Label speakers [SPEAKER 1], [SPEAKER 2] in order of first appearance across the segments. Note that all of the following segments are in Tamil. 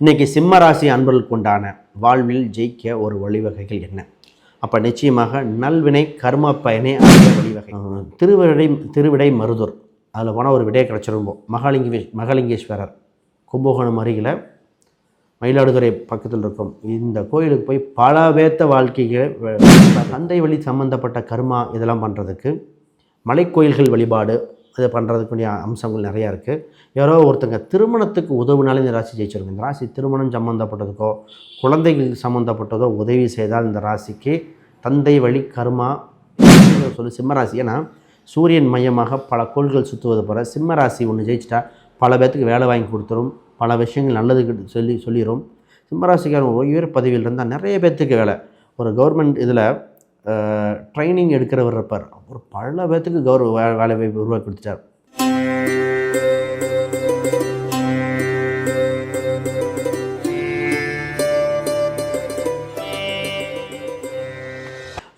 [SPEAKER 1] இன்றைக்கி சிம்ம ராசி அன்பர்களுக்கு உண்டான வாழ்வில் ஜெயிக்க ஒரு வழிவகைகள் என்ன? அப்போ நிச்சயமாக நல்வினை கர்ம பயனே அந்த வழிவகை. திருவிடை திருவிடை மருதூர். அதில் போனால் ஒரு விடையை கிடச்சிருப்போம் மகாலிங்கி மகாலிங்கேஸ்வரர். கும்பகோணம் அருகில் மயிலாடுதுறை பக்கத்தில் இருக்கும். இந்த கோயிலுக்கு போய் பல வேத்த வாழ்க்கைகளை தந்தை வழி சம்மந்தப்பட்ட கர்மா இதெல்லாம் பண்ணுறதுக்கு மலைக்கோயில்கள் வழிபாடு இது பண்ணுறதுக்குரிய அம்சங்கள் நிறையா இருக்குது யாரோ ஒருத்தங்க திருமணத்துக்கு உதவினாலே இந்த ராசி ஜெயிச்சிருக்கும் இந்த ராசி திருமணம் சம்மந்தப்பட்டதுக்கோ குழந்தைகளுக்கு சம்மந்தப்பட்டதோ உதவி செய்தால் இந்த ராசிக்கு தந்தை வழி கர்மா சொல்லி சிம்ம ராசி. ஏன்னா சூரியன் மையமாக பல கோள்கள் சுற்றுவது போல சிம்ம ராசி ஒன்று ஜெயிச்சிட்டா பல பேர்த்துக்கு வேலை வாங்கி கொடுத்துரும். பல விஷயங்கள் நல்லது சொல்லி சொல்லிடும் சிம்மராசிக்காரன் உயர் பதவியில் இருந்தால் நிறைய பேர்த்துக்கு வேலை. ஒரு கவர்மெண்ட் இதில் ட்ரைனிங் எடுக்கிறவர் இருப்பார். அவர் பல பேர்த்துக்கு கௌரவ வேலை வாய்ப்பு உருவாக்கி கொடுத்துட்டார்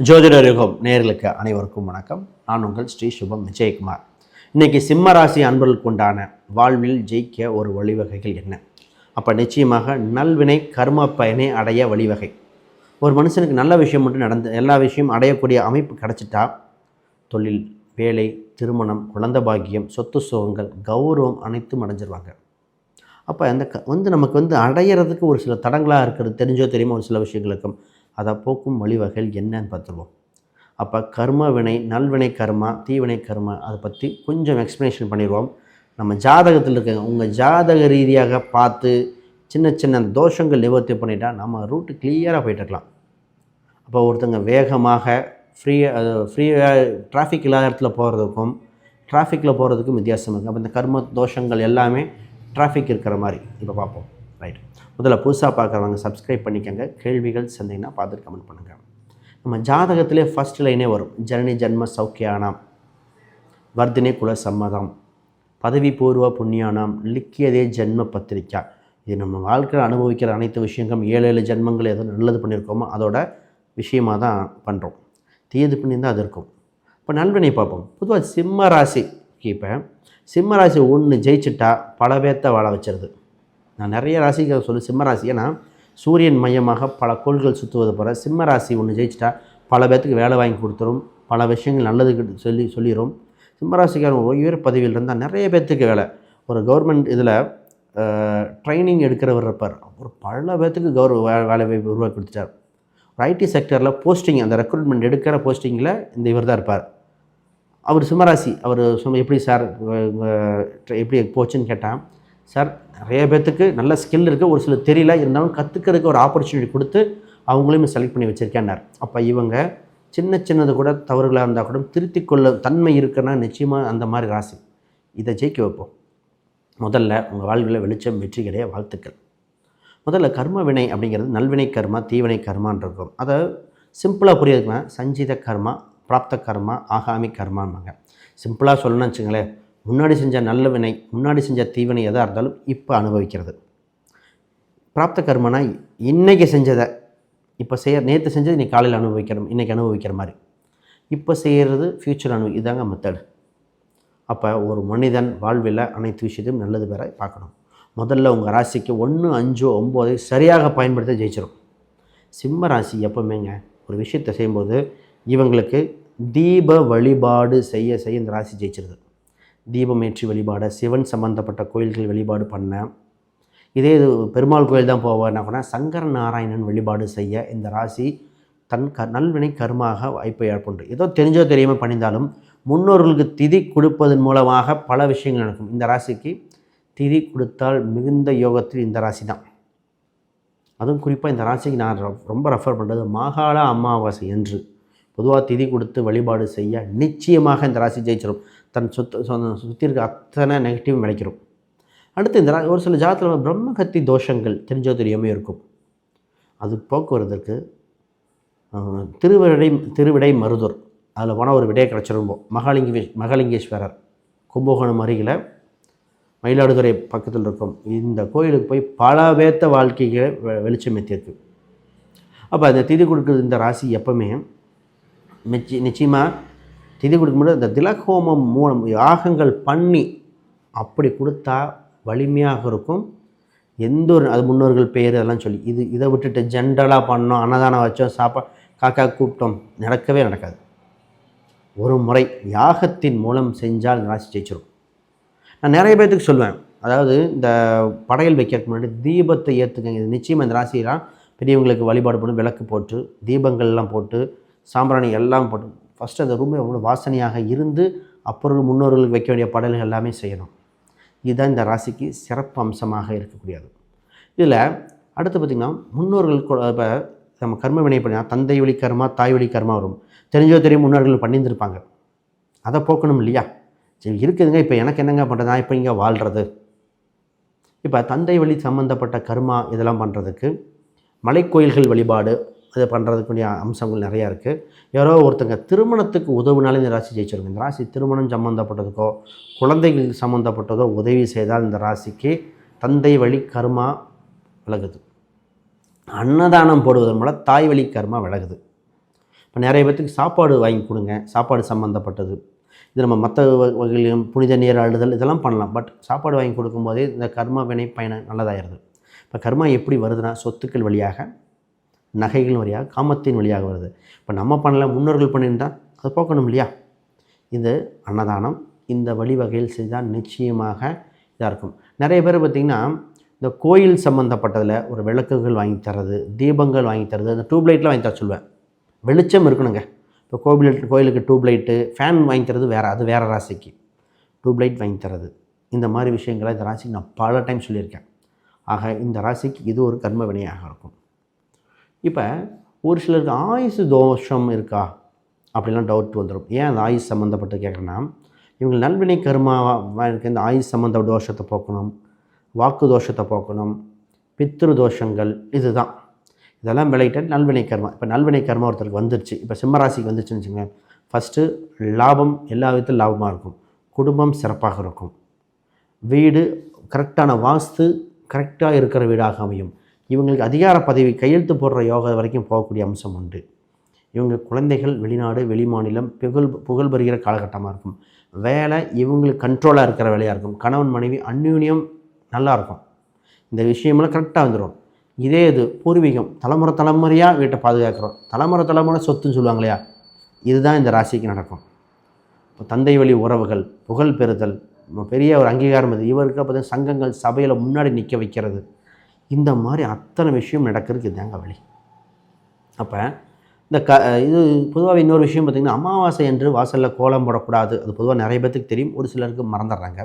[SPEAKER 1] ஜோதிடர் யுகம் நேர்களுக்கு அனைவருக்கும் வணக்கம். நான் உங்கள் ஸ்ரீ சுபம் விஜயகுமார். இன்றைக்கி சிம்ம ராசி அன்பர்களுக்கு உண்டான வாழ்வில் ஜெயிக்க ஒரு வழிவகைகள் என்ன? அப்போ நிச்சயமாக நல்வினை கர்ம பயனை அடைய வழிவகை. ஒரு மனுஷனுக்கு நல்ல விஷயம் மட்டும் நடந்து எல்லா விஷயம் அடையக்கூடிய அமைப்பு கிடச்சிட்டா தொழில் வேலை திருமணம் குழந்த பாக்கியம் சொத்து சுகங்கள் கௌரவம் அனைத்தும் அடைஞ்சிருவாங்க. அப்போ அந்த க வந்து நமக்கு வந்து அடையிறதுக்கு ஒரு சில தடங்களாக இருக்கிறது தெரிஞ்சோ தெரியுமோ ஒரு சில விஷயங்களுக்கும் அதை போக்கும் வழிவகைகள் என்னன்னு பார்த்துருவோம். அப்போ கர்ம வினை நல்வினை கர்மா தீவினை கர்மா அதை பற்றி கொஞ்சம் எக்ஸ்ப்ளனேஷன் பண்ணிடுவோம் நம்ம ஜாதகத்தில் இருக்க உங்கள் ஜாதக ரீதியாக பார்த்து சின்ன சின்ன தோஷங்கள் நிவர்த்தி பண்ணிட்டா நம்ம ரூட்டு கிளியராக போயிட்டு இருக்கலாம். அப்போ ஒருத்தங்க வேகமாக ஃப்ரீயாக ஃப்ரீயாக டிராஃபிக் இல்லாத இடத்துல போகிறதுக்கும் டிராஃபிக்கில் போகிறதுக்கும் வித்தியாசம் இருக்குது அப்போ இந்த கர்ம தோஷங்கள் எல்லாமே டிராஃபிக் இருக்கிற மாதிரி. இப்போ பார்ப்போம். ரைட் முதல்ல புதுசாக பார்க்குறவங்க சப்ஸ்கிரைப் பண்ணிக்கோங்க. கேள்விகள் சந்தேகம்னா பார்த்துட்டு கமெண்ட் பண்ணுங்கள் நம்ம ஜாதகத்திலே ஃபர்ஸ்ட் லைனே வரும். ஜனனி ஜன்ம சௌக்கியானாம். வர்தினே குல சம்மதம். பதவி பூர்வ புண்ணியானாம். லிக்கியதே ஜென்ம பத்திரிக்கா. இது நம்ம வாழ்க்கையில் அனுபவிக்கிற அனைத்து விஷயங்களும் ஏழு ஏழு ஜென்மங்கள் எதுவும் நல்லது பண்ணியிருக்கோமோ அதோட விஷயமாக தான் பண்ணுறோம் தீயது பண்ணியிருந்தால் அது இருக்கும். இப்போ நல்வினை பார்ப்போம். பொதுவாக சிம்ம ராசி இப்போ சிம்ம ராசி ஒன்று ஜெயிச்சிட்டா பல பேர்த்த வாழ வச்சிருது. நான் நிறைய ராசிகள் சொல்லி சிம்ம ராசி. ஏன்னா சூரியன் மையமாக பல கோள்கள் சுற்றுவது போல சிம்ம ராசி ஒன்று ஜெயிச்சிட்டா பல பேர்த்துக்கு வேலை வாங்கி கொடுத்துரும். பல விஷயங்கள் நல்லது சொல்லி சொல்லிடும் சிம்மராசிக்காரன் உயர் பதவியில் இருந்தால் நிறைய பேர்த்துக்கு வேலை. ஒரு கவர்மெண்ட் இதில் ட்ரைனிங் எடுக்கிறவர் இருப்பார். அவர் பல பேர்த்துக்கு கௌரவ வே வேலை வாய்ப்பு உருவாக்கி கொடுத்துட்டார். ஐடி செக்டரில் போஸ்டிங் அந்த ரெக்ரூட்மெண்ட் எடுக்கிற போஸ்டிங்கில் இந்த இவர் தான் இருப்பார். அவர் சிம்மராசி அவர் சும்மா எப்படி சார் எப்படி போச்சுன்னு கேட்டால் சார் நிறைய பேர்த்துக்கு நல்ல ஸ்கில் இருக்குது ஒரு சில தெரியல இருந்தாலும் கற்றுக்கிறதுக்கு ஒரு ஆப்பர்ச்சுனிட்டி கொடுத்து அவங்களையும் செலக்ட் பண்ணி வச்சுருக்கேன்னார். அப்போ இவங்க சின்ன சின்னது கூட தவறுகளாக இருந்தால் கூட திருத்திக் கொள்ள தன்மை இருக்குன்னா நிச்சயமாக அந்த மாதிரி ராசி. இதை ஜெயிக்க வைப்போம். முதல்ல உங்கள் வாழ்வில் வெளிச்சம் வெற்றிகளே வாழ்த்துக்கள். முதல்ல கர்ம வினை அப்படிங்கிறது நல்வினை கர்மா தீவினை கர்மான் இருக்கும். அதை சிம்பிளாக புரியுதுன்னா சஞ்சித கர்மா பிராப்த கர்மா ஆகாமி கர்மான்பாங்க சிம்பிளாக சொல்லணும்னு வச்சுங்களேன் முன்னாடி செஞ்ச நல்ல வினை முன்னாடி செஞ்ச தீவினை எதாக இருந்தாலும் இப்போ அனுபவிக்கிறது. பிராப்த கர்மனா இன்றைக்கி செஞ்சதை இப்போ செய்ய நேற்று செஞ்சது நீ காலையில் அனுபவிக்கணும் இன்றைக்கி அனுபவிக்கிற மாதிரி. இப்போ செய்கிறது ஃப்யூச்சர் அனுபவி இதாங்க மெத்தடு அப்போ ஒரு மனிதன் வாழ்வில் அனைத்து விஷயத்தையும் நல்லது பெற பார்க்கணும். முதல்ல உங்கள் ராசிக்கு ஒன்று அஞ்சு ஒம்பது சரியாக பயன்படுத்த ஜெயிச்சிடும் சிம்ம ராசி எப்போவுமேங்க ஒரு விஷயத்தை செய்யும்போது இவங்களுக்கு தீப வழிபாடு செய்ய செய்ய இந்த ராசி ஜெயிச்சிருது. தீபமேற்றி வழிபாட சிவன் சம்பந்தப்பட்ட கோயில்கள் வழிபாடு பண்ண இதே இது பெருமாள் கோயில் தான் போவேன்னா கூட சங்கர நாராயணன் வழிபாடு செய்ய இந்த ராசி தன் க நல்வினை கருமாக வாய்ப்பை ஏற்பண்டு ஏதோ தெரிஞ்சோ தெரியாமல் பண்ணியிருந்தாலும் முன்னோர்களுக்கு திதி கொடுப்பதன் மூலமாக பல விஷயங்கள் நடக்கும். இந்த ராசிக்கு திதி கொடுத்தால் மிகுந்த யோகத்தில் இந்த ராசி தான். அதுவும் குறிப்பாக இந்த ராசிக்கு நான் ரொம்ப ரெஃபர் பண்ணுறது மாகாள அமாவாசை என்று பொதுவாக திதி கொடுத்து வழிபாடு செய்ய நிச்சயமாக இந்த ராசி ஜெயிச்சிடும் தன் சுத்த சுற்றி இருக்க அத்தனை நெகட்டிவ் விளைக்கிறோம். அடுத்து இந்த ஒரு சில ஜாதத்தில் பிரம்மகத்தி தோஷங்கள் தெரிஞ்சோ தெரியாமல் இருக்கும். அது போக்குவரத்துக்கு திருவிடை திருவிடை மருதூர். அதில் போனால் ஒரு விடையை கிடச்சிருப்போம் மகாலிங்கி மகாலிங்கேஸ்வரர். கும்பகோணம் அருகில் மயிலாடுதுறை பக்கத்தில் இருக்கும். இந்த கோயிலுக்கு போய் பல வேத்த வாழ்க்கைகளை வெ- வெளிச்சம் ஏற்றிருக்கு. அப்போ அந்த திதி கொடுக்குறது இந்த ராசி எப்பவுமே நிச்சய நிச்சயமாக திதி கொடுக்கும்போது இந்த திலகோமம் மூலம் யாகங்கள் பண்ணி அப்படி கொடுத்தா வலிமையாக இருக்கும். எந்த ஒரு அது முன்னோர்கள் பேர் அதெல்லாம் சொல்லி இது இதை விட்டுட்டு ஜென்ரலாக பண்ணோம் அன்னதானம் வச்சோம் சாப்பா காக்கா கூப்பிட்டோம் நடக்கவே நடக்காது. ஒரு முறை யாகத்தின் மூலம் செஞ்சால் ராசி ஜெயிச்சிடும் நான் நிறைய பேர்த்துக்கு சொல்லுவேன் அதாவது இந்த படையல் வைக்கிறதுக்கு முன்னாடி தீபத்தை ஏற்றுக்கங்க இது நிச்சயமாக இந்த ராசியெல்லாம் பெரியவங்களுக்கு வழிபாடு பண்ணி விளக்கு போட்டு தீபங்கள்லாம் போட்டு சாம்பிராணி எல்லாம் போட்டு ஃபஸ்ட்டு அந்த ரூமே அவ்வளோ வாசனையாக இருந்து அப்புறம் முன்னோர்களுக்கு வைக்க வேண்டிய படையல்கள் எல்லாமே செய்யணும். இதுதான் இந்த ராசிக்கு சிறப்பு அம்சமாக இருக்கக்கூடியது. இதில் அடுத்து பார்த்திங்கன்னா முன்னோர்கள் இப்போ நம்ம கர்ம வினை பண்ணினா தந்தை வழி கர்மா தாய் வழி கர்மா வரும். தெரிஞ்சோ தெரியும் முன்னோர்கள் பண்ணியிருந்திருப்பாங்க. அதை போக்கணும் இல்லையா? சரி இருக்குதுங்க. இப்போ எனக்கு என்னங்க பண்ணுறது நான் இப்போ இங்கே வாழ்கிறது இப்போ தந்தை வழி சம்மந்தப்பட்ட கர்மா இதெல்லாம் பண்ணுறதுக்கு மலைக்கோயில்கள் வழிபாடு இதை பண்ணுறதுக்குரிய அம்சங்கள் நிறையா இருக்குது யாரோ ஒருத்தங்க திருமணத்துக்கு உதவுனாலே இந்த ராசி ஜெயிச்சிருங்க. இந்த ராசி திருமணம் சம்மந்தப்பட்டதுக்கோ குழந்தைகள் சம்மந்தப்பட்டதோ உதவி செய்தால் இந்த ராசிக்கு தந்தை வழி கர்மா விலகுது. அன்னதானம் போடுவதன் மூலம் தாய் வழி கர்மா விலகுது. இப்போ நிறைய பேர்த்துக்கு சாப்பாடு வாங்கி கொடுங்க. சாப்பாடு சம்மந்தப்பட்டது இது நம்ம மற்ற வகையிலும் புனித நீர் அழுதல் இதெல்லாம் பண்ணலாம். பட் சாப்பாடு வாங்கி கொடுக்கும்போதே இந்த கர்ம வினை பயணம் நல்லதாயிருது. இப்போ கர்மா எப்படி வருதுன்னா சொத்துக்கள் வழியாக நகைகள் வழியாக காமத்தின் வழியாக வருது. இப்போ நம்ம பண்ணல முன்னோர்கள் பண்ணியிருந்தால் அதை போக்கணும் இல்லையா? இது அன்னதானம் இந்த வழிவகையில் செய்தால் நிச்சயமாக இதாக இருக்கும். நிறைய பேர் பார்த்திங்கன்னா இந்த கோயில் சம்மந்தப்பட்டதில் ஒரு விளக்குகள் வாங்கி தர்றது தீபங்கள் வாங்கி தர்றது அந்த டியூப்லைட்லாம் வாங்கி தர சொல்லுவேன். வெளிச்சம் இருக்கணுங்க. இப்போ கோவில் கோயிலுக்கு டியூப்லைட்டு ஃபேன் வாங்கி தரது வேறு அது வேறு ராசிக்கு. டியூப்லைட் வாங்கி தரது. இந்த மாதிரி விஷயங்களை இந்த ராசிக்கு நான் பல டைம் சொல்லியிருக்கேன். ஆக இந்த ராசிக்கு இது ஒரு கர்ம வினையாக இருக்கும். இப்போ ஒரு சிலருக்கு ஆயுசு தோஷம் இருக்கா? அப்படிலாம் டவுட் வந்துடும் ஏன் அந்த ஆயுஷ் சம்மந்தப்பட்டு கேட்குறேன்னா இவங்க நல்வினை கர்மாவாக இருக்க. இந்த ஆயுஷ் சம்மந்த தோஷத்தை போக்கணும் வாக்கு தோஷத்தை போக்கணும் பித்ரு தோஷங்கள் இதுதான். இதெல்லாம் விளையிட்ட நல்வினை கர்மா. இப்போ நல்வினை கர்மா ஒருத்தருக்கு வந்துருச்சு. இப்போ சிம்மராசிக்கு வந்துருச்சுன்னு வச்சுக்கோங்க. ஃபஸ்ட்டு லாபம் எல்லா விதத்தில் லாபமாக இருக்கும். குடும்பம் சிறப்பாக இருக்கும். வீடு கரெக்டான வாஸ்து கரெக்டாக இருக்கிற வீடாக அமையும். இவங்களுக்கு அதிகார பதவி கையெழுத்து போடுற யோகா வரைக்கும் போகக்கூடிய அம்சம் உண்டு. இவங்க குழந்தைகள் வெளிநாடு வெளிமாநிலம் புகழ் புகழ் பெறுகிற காலகட்டமாக இருக்கும். வேலை இவங்களுக்கு கண்ட்ரோலாக இருக்கிற வேலையாக இருக்கும். கணவன் மனைவி அந்யூன்யம் நல்லா இருக்கும். இந்த விஷயமெல்லாம் கரெக்டாக வந்துடும் இதே இது பூர்வீகம். தலைமுறை தலைமுறையாக வீட்டை பாதுகாக்கிறோம். தலைமுறை தலைமுறை சொத்துன்னு சொல்லுவாங்க இல்லையா இதுதான் இந்த ராசிக்கு நடக்கும். இப்போ தந்தை வழி உறவுகள் புகழ் பெறுதல் பெரிய ஒரு அங்கீகாரம் இது. இவருக்கு பார்த்தா சங்கங்கள் சபையில் முன்னாடி நிற்க வைக்கிறது. இந்த மாதிரி அத்தனை விஷயம் நடக்கிறதுக்கு இதுதாங்க வழி. அப்போ இந்த க இது பொதுவாக இன்னொரு விஷயம் பார்த்திங்கன்னா அமாவாசை என்று வாசலில் கோலம் போடக்கூடாது. அது பொதுவாக நிறைய பேத்துக்கு தெரியும். ஒரு சிலருக்கு மறந்துடுறாங்க.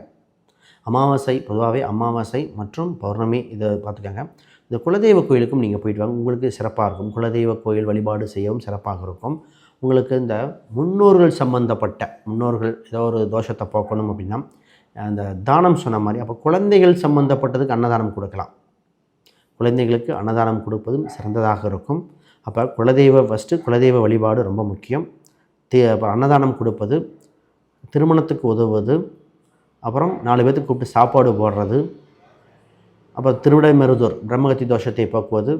[SPEAKER 1] அமாவாசை பொதுவாகவே அமாவாசை மற்றும் பௌர்ணமி இதை பார்த்துக்கோங்க. இந்த குலதெய்வ கோயிலுக்கும் நீங்கள் போயிட்டு வாங்க. உங்களுக்கு சிறப்பாக இருக்கும். குலதெய்வ கோயில் வழிபாடு செய்யவும் சிறப்பாக இருக்கும். உங்களுக்கு இந்த முன்னோர்கள் சம்பந்தப்பட்ட முன்னோர்கள் ஏதோ ஒரு தோஷத்தை போக்கணும் அப்படின்னா அந்த தானம் சொன்ன மாதிரி அப்போ குழந்தைகள் சம்பந்தப்பட்டதுக்கு அன்னதானம் கொடுக்கலாம். குழந்தைகளுக்கு அன்னதானம் கொடுப்பதும் சிறந்ததாக இருக்கும். அப்போ குலதெய்வ ஃபஸ்ட்டு குலதெய்வ வழிபாடு ரொம்ப முக்கியம். தே அப்புறம் அன்னதானம் கொடுப்பது திருமணத்துக்கு உதவுவது அப்புறம் நாலு பேர்த்துக்கு கூப்பிட்டு சாப்பாடு போடுறது அப்புறம் திருவிடை மருதூர் பிரம்மகத்தி தோஷத்தை போக்குவது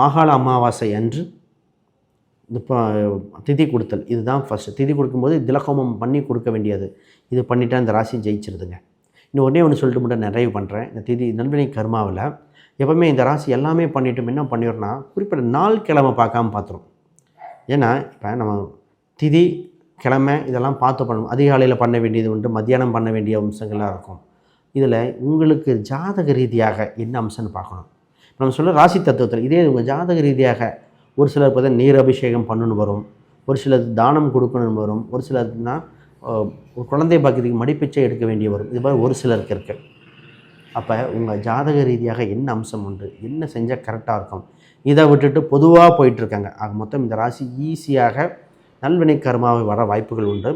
[SPEAKER 1] மாகாள அமாவாசை அன்று இப்போ திதி கொடுத்தல். இதுதான் ஃபஸ்ட்டு திதி கொடுக்கும்போது திலகோமம் பண்ணி கொடுக்க வேண்டியது. இது பண்ணிட்டா இந்த ராசி ஜெயிச்சிருதுங்க. இன்னும் ஒன்றே ஒன்று சொல்லிட்டு மட்டும் நிறைவு பண்ணுறேன் இந்த திதி நண்பனை கர்மாவில் எப்பவுமே இந்த ராசி எல்லாமே பண்ணிட்டோம் என்ன பண்ணிடுறோம்னா குறிப்பிட்ட நாள் கிழமை பார்க்காம பார்த்துரும். ஏன்னா இப்போ நம்ம திதி கிழமை இதெல்லாம் பார்த்து பண்ணணும். அதிகாலையில் பண்ண வேண்டியது உண்டு மத்தியானம் பண்ண வேண்டிய அம்சங்கள்லாம் இருக்கும். இதில் உங்களுக்கு ஜாதக ரீதியாக என்ன அம்சம்னு பார்க்கணும். நம்ம சொல்ல ராசி தத்துவத்தில் இதே உங்கள் ஜாதக ரீதியாக ஒரு சிலர் பார்த்தா நீர் அபிஷேகம் பண்ணணும்னு வரும் ஒரு சிலர் தானம் கொடுக்கணும்னு வரும் ஒரு சிலர்னா ஒரு குழந்தை பாக்கியத்துக்கு மடிப்பிச்சை எடுக்க வேண்டிய வரும். இது மாதிரி ஒரு சிலருக்கு இருக்குது அப்போ உங்கள் ஜாதக ரீதியாக என்ன அம்சம் உண்டு? என்ன செஞ்சால் கரெக்டாக இருக்கும்? இதை விட்டுட்டு பொதுவாக போயிட்டுருக்காங்க. ஆக மொத்தம் இந்த ராசி ஈஸியாக நல்வினை கர்மாவை வர வாய்ப்புகள் உண்டு.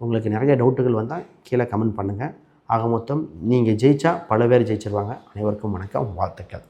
[SPEAKER 1] உங்களுக்கு நிறைய டவுட்டுகள் வந்தால் கீழே கமெண்ட் பண்ணுங்கள் ஆக மொத்தம் நீங்கள் ஜெயிச்சா பல பேர் ஜெயிச்சிருவாங்க. அனைவருக்கும் வணக்கம் வாழ்த்துக்கள்.